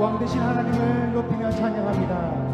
왕 되신 하나님을 높이며 찬양합니다.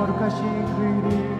거룩하신 그 이름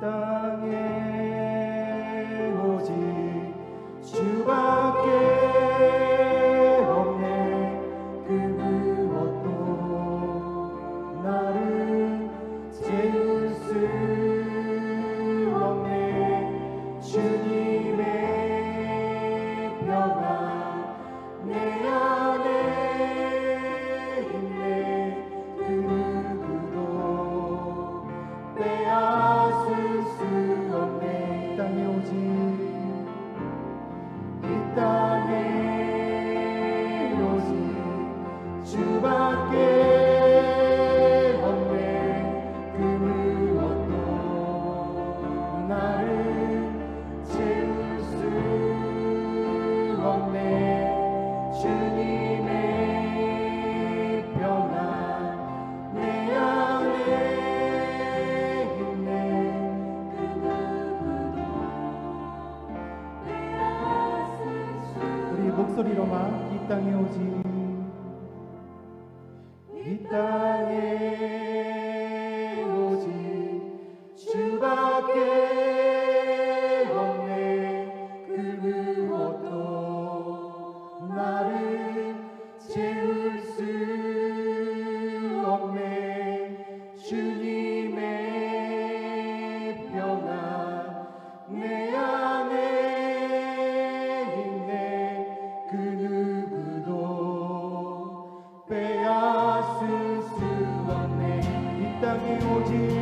땅에 없네. 주님의 평안 내 안에 있네. 우리 목소리로만 이 땅에 오직 이땅 等于无尽。